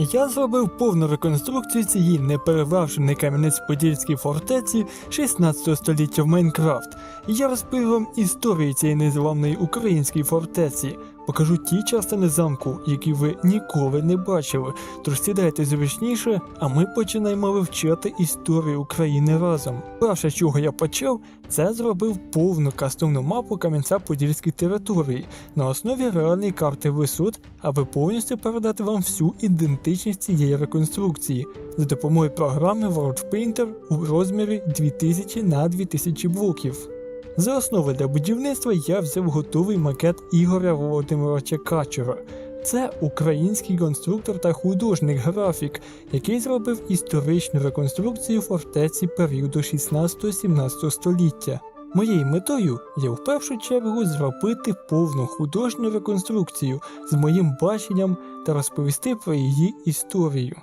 Я зробив повну реконструкцію цієї неперевершеної Кам'янець-Подільській фортеці 16 століття в Майнкрафт. Я розповів вам історію цієї незламної української фортеці. Покажу ті частини замку, які ви ніколи не бачили. Тож сідайте зручніше, а ми починаємо вивчати історію України разом. Перше, чого я почав, це зробив повну кастомну мапу Кам'янця-Подільської території на основі реальної карти висот, аби повністю передати вам всю ідентичність цієї реконструкції за допомогою програми World Painter у розмірі 2000 на 2000 блоків. За основу для будівництва я взяв готовий макет Ігоря Володимировича Качура. Це український конструктор та художник графік, який зробив історичну реконструкцію фортеці періоду 16-17 століття. Моєю метою є в першу чергу зробити повну художню реконструкцію з моїм баченням та розповісти про її історію.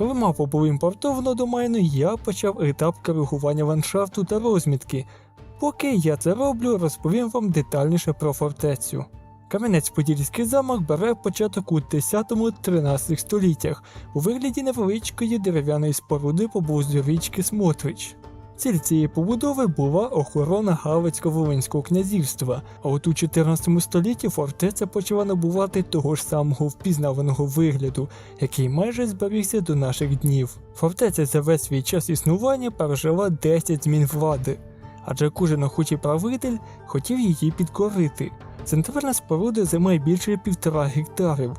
Коли мапу було імпортовано до майну, я почав етап коригування ландшафту та розмітки. Поки я це роблю, розповім вам детальніше про фортецю. Кам'янець-Подільський замок бере початок у 10-13 століттях у вигляді невеличкої дерев'яної споруди поблизу річки Смотрич. Ціль цієї побудови була охорона Галицько-Волинського князівства, а от у 14 столітті фортеця почала набувати того ж самого впізнаваного вигляду, який майже зберігся до наших днів. Фортеця за весь свій час існування пережила 10 змін влади, адже кожен охочий правитель хотів її підкорити. Центральна споруда займає більше півтора гектарів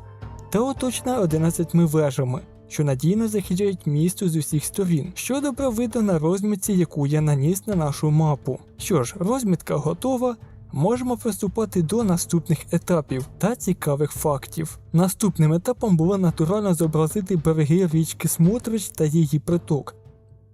та оточена 11 вежами, що надійно захищають місто з усіх сторін, що добре видно на розмітці, яку я наніс на нашу мапу. Що ж, розмітка готова. Можемо приступати до наступних етапів та цікавих фактів. Наступним етапом було натурально зобразити береги річки Смотрич та її приток.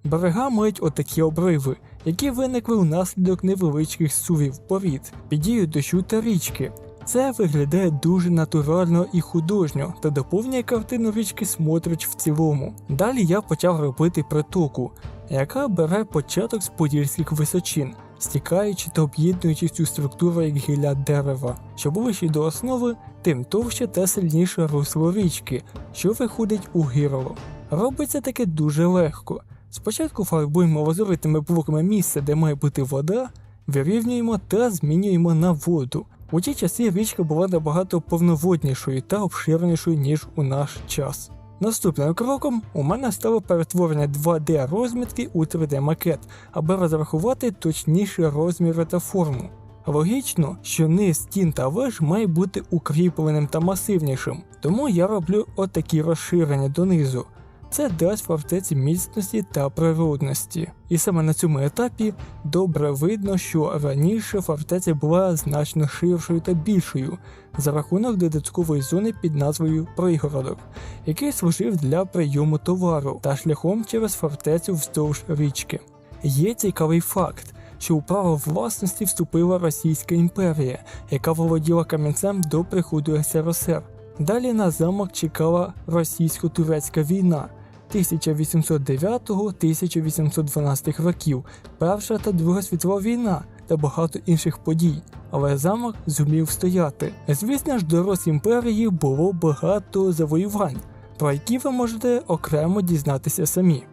Берега мають отакі обриви, які виникли внаслідок невеличких сувів порід під дією дощу та річки. Це виглядає дуже натурально і художньо та доповнює картину річки Смотрич в цілому. Далі я почав робити притоку, яка бере початок з подільських височин, стікаючи та об'єднуючи цю структуру як гілля дерева. Що ближче до основи, тим товще та сильніше русло річки, що виходить у гірло. Робиться таке дуже легко. Спочатку фарбуємо лазуритими блоками місце, де має бути вода, вирівнюємо та змінюємо на воду. У ті часи річка була набагато повноводнішою та обширнішою, ніж у наш час. Наступним кроком у мене стало перетворення 2D розмітки у 3D макет, аби розрахувати точніші розміри та форму. Логічно, що низ стін та веж має бути укріпленим та масивнішим, тому я роблю отакі розширення донизу. Це дасть фортеці міцності та природності. І саме на цьому етапі добре видно, що раніше фортеця була значно ширшою та більшою за рахунок додаткової зони під назвою Пригородок, який служив для прийому товару та шляхом через фортецю вздовж річки. Є цікавий факт. Що у право власності вступила Російська імперія, яка володіла камінцем до приходу СРСР. Далі на замок чекала російсько-турецька війна 1809-1812 років, Перша та Друга світова війна та багато інших подій. Але замок зумів стояти. Звісно ж, до Росімперії було багато завоювань, про які ви можете окремо дізнатися самі.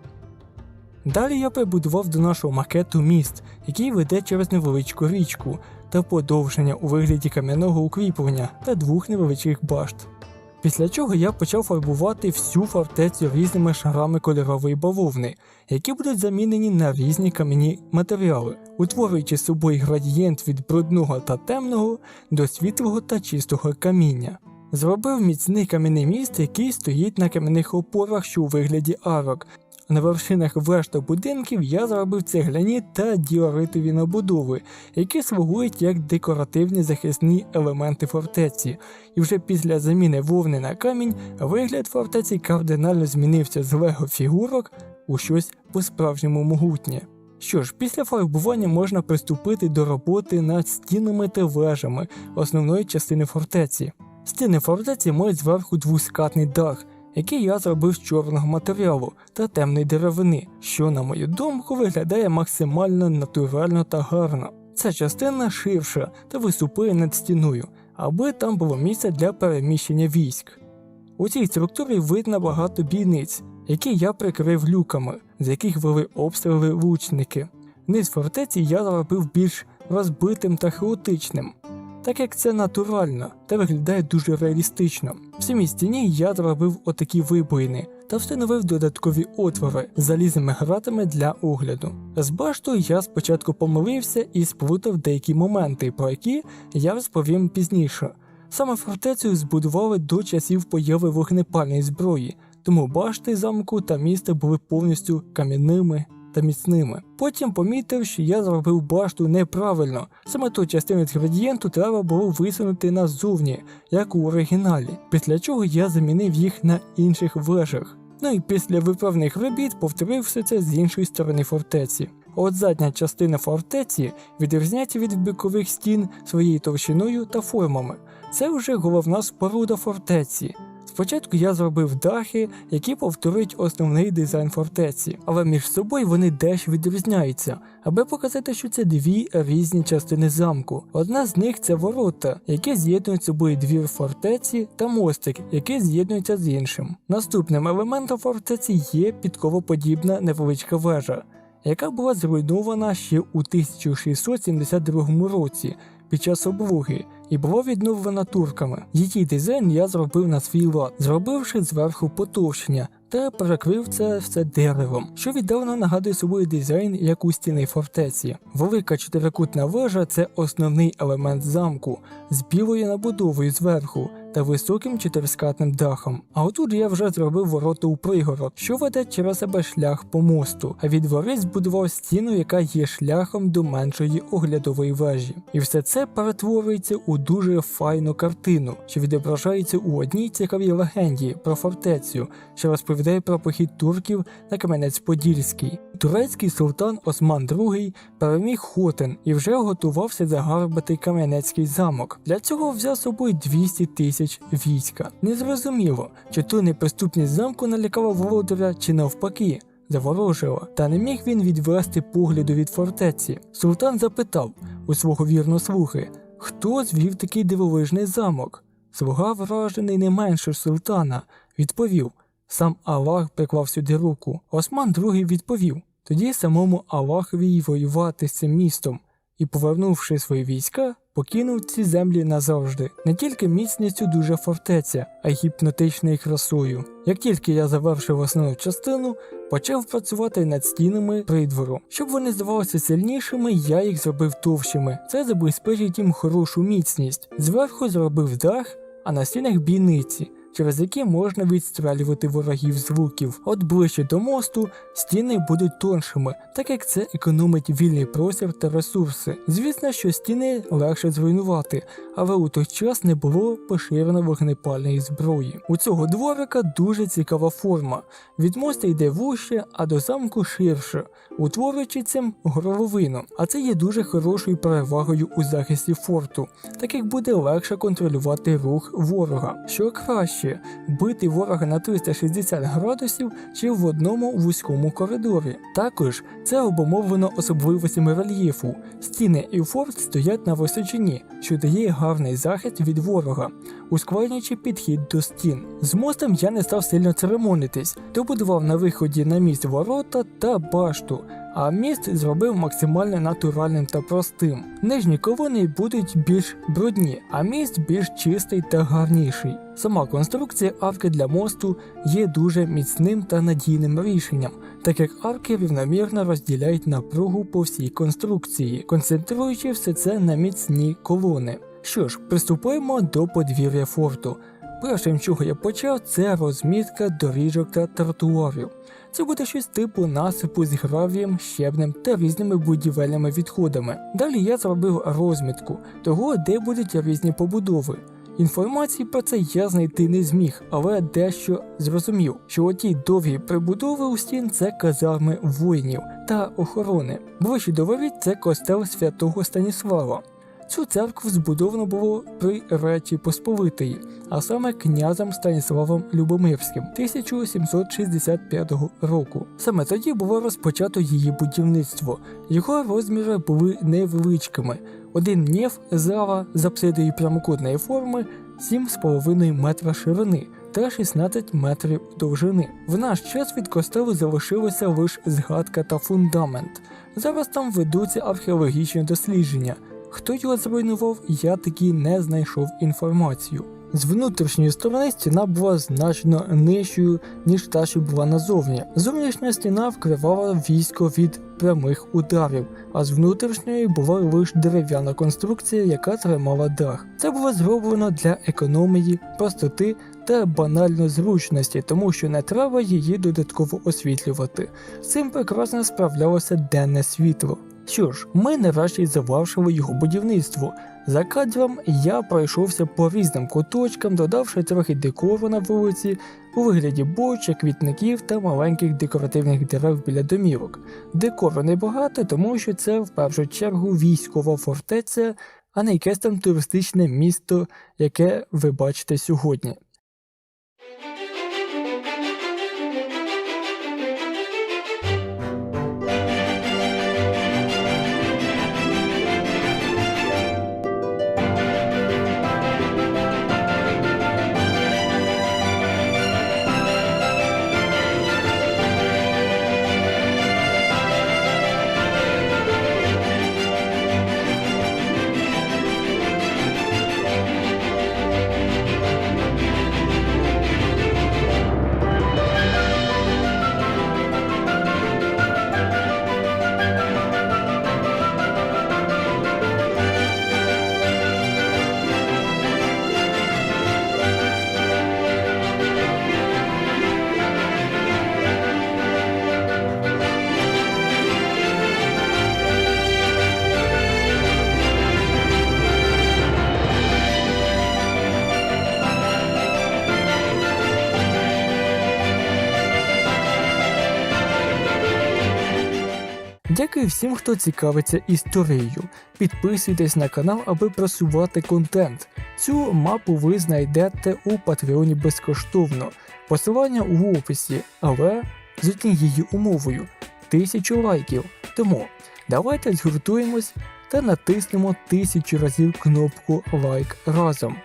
Далі я прибудував до нашого макету міст, який веде через невеличку річку, та подовження у вигляді кам'яного укріплення та двох невеличких башт. Після чого я почав фарбувати всю фортецю різними шарами кольорової бавовни, які будуть замінені на різні кам'яні матеріали, утворюючи собою градієнт від брудного та темного до світлого та чистого каміння. Зробив міцний кам'яний міст, який стоїть на кам'яних опорах, що у вигляді арок. На вершинах веж та будинків я зробив цегляні та діоритові набудови, які слугують як декоративні захисні елементи фортеці, і вже після заміни вовни на камінь вигляд фортеці кардинально змінився з лего фігурок у щось по-справжньому могутнє. Що ж, після фарбування можна приступити до роботи над стінами та вежами основної частини фортеці. Стіни фортеці мають зверху двускатний дах, який я зробив з чорного матеріалу та темної деревини, що, на мою думку, виглядає максимально натурально та гарно. Ця частина ширша та виступає над стіною, аби там було місце для переміщення військ. У цій структурі видно багато бійниць, які я прикрив люками, з яких вели обстріли лучники. Низ фортеці я зробив більш розбитим та хаотичним, так як це натурально та виглядає дуже реалістично. В самій стіні я зробив отакі вибоїни та встановив додаткові отвори з залізними гратами для огляду. З баштою я спочатку помилився і сплутав деякі моменти, про які я розповім пізніше. Саме фортецю збудували до часів появи вогнепальної зброї, тому башти замку та міста були повністю кам'яними та міцними. Потім помітив, що я зробив башту неправильно. Саме ту частину з градієнту треба було висунути назовні, як у оригіналі, після чого я замінив їх на інших вежах. Ну і після виправних робіт повторив все це з іншої сторони фортеці. От задня частина фортеці відрізняється від бокових стін своєю товщиною та формами. Це вже головна споруда фортеці. Спочатку я зробив дахи, які повторюють основний дизайн фортеці, але між собою вони дещо відрізняються, аби показати, що це дві різні частини замку. Одна з них це ворота, які з'єднують з собою двір фортеці, та мостик, який з'єднується з іншим. Наступним елементом фортеці є підковоподібна невеличка вежа, яка була зруйнована ще у 1672 році під час облоги і була відновлена турками. Її дизайн я зробив на свій лад, зробивши зверху потовщення та перекрив це все деревом, що віддавна нагадує собою дизайн як у стіни фортеці. Велика чотирикутна вежа це основний елемент замку з білою набудовою зверху та високим чотирискатним дахом. А отут я вже зробив ворота у пригород, що веде через себе шлях по мосту, а від вори збудував стіну, яка є шляхом до меншої оглядової вежі. І все це перетворюється у дуже файну картину, що відображається у одній цікавій легенді про фортецю, що розповідає про похід турків на Кам'янець-Подільський. Турецький султан Осман II переміг Хотен і вже готувався загарбати Кам'янецький замок. Для цього взяв з собою 200 тисяч війська. Незрозуміло, чи то неприступність замку налякала володаря, чи навпаки. Заворожила, та не міг він відвести погляду від фортеці. Султан запитав у свого вірнослухи, хто звів такий дивовижний замок. Слуга, вражений не менше султана, відповів сам Аллах приклав сюди руку. Осман II відповів тоді самому Аллахові воювати з цим містом, і, повернувши свої війська, покинув ці землі назавжди. Не тільки міцністю дуже фортеця, а й гіпнотичною красою. Як тільки я завершив основну частину, почав працювати над стінами придвору. Щоб вони здавалися сильнішими, я їх зробив товщими. Це забезпечить їм хорошу міцність. Зверху зробив дах, а на стінах бійниці через які можна відстрелювати ворогів звуків. От ближче до мосту стіни будуть тоншими, так як це економить вільний простір та ресурси. Звісно, що стіни легше зруйнувати, але у той час не було поширено вогнепальної зброї. У цього дворика дуже цікава форма. Від моста йде вуще, а до замку ширше, утворюючи цим горловину. А це є дуже хорошою перевагою у захисті форту, так як буде легше контролювати рух ворога. Що краще бити ворога на 360 градусів чи в одному вузькому коридорі. Також це обумовлено особливостями рельєфу. Стіни і форт стоять на височині, що дає гарний захист від ворога, ускладнюючи підхід до стін. З мостом я не став сильно церемонитись, добудував на виході на місць ворота та башту. А міст зробив максимально натуральним та простим. Нижні колони будуть більш брудні, а міст більш чистий та гарніший. Сама конструкція арки для мосту є дуже міцним та надійним рішенням, так як арки рівномірно розділяють напругу по всій конструкції, концентруючи все це на міцні колони. Що ж, приступаємо до подвір'я форту. Першим, чого я почав, це розмітка доріжок та тротуарів. Це буде щось типу насипу з гравієм, щебнем та різними будівельними відходами. Далі я зробив розмітку того, де будуть різні побудови. Інформації про це я знайти не зміг, але дещо зрозумів, що оті довгі прибудови у стін це казарми воїнів та охорони. Ближче до це костел святого Станіслава. Цю церкву збудовано було при Речі Посполитої, а саме князем Станіславом Любомирським 1765 року. Саме тоді було розпочато її будівництво. Його розміри були невеличкими. Один нєв зава з апсидою прямокутної форми 7,5 метра ширини та 16 метрів довжини. В наш час від костелу залишилася лише згадка та фундамент. Зараз там ведуться археологічні дослідження. Хто його зруйнував, я таки не знайшов інформацію. З внутрішньої сторони стіна була значно нижчою, ніж та, що була назовні. Зовнішня стіна вкривала військо від прямих ударів, а з внутрішньої була лише дерев'яна конструкція, яка тримала дах. Це було зроблено для економії, простоти та банальної зручності, тому що не треба її додатково освітлювати. З цим прекрасно справлялося денне світло. Що ж, ми нарешті завершили його будівництво. За кадром я пройшовся по різним куточкам, додавши трохи декору на вулиці у вигляді бочок, квітників та маленьких декоративних дерев біля домівок. Декору небагато, тому що це в першу чергу військова фортеця, а не якесь там туристичне місто, яке ви бачите сьогодні. Дякую всім, хто цікавиться історією. Підписуйтесь на канал, аби просувати контент. Цю мапу ви знайдете у Патреоні безкоштовно. Посилання у описі, але з однією умовою тисячу лайків. Тому давайте згуртуємось та натиснемо тисячу разів кнопку лайк разом.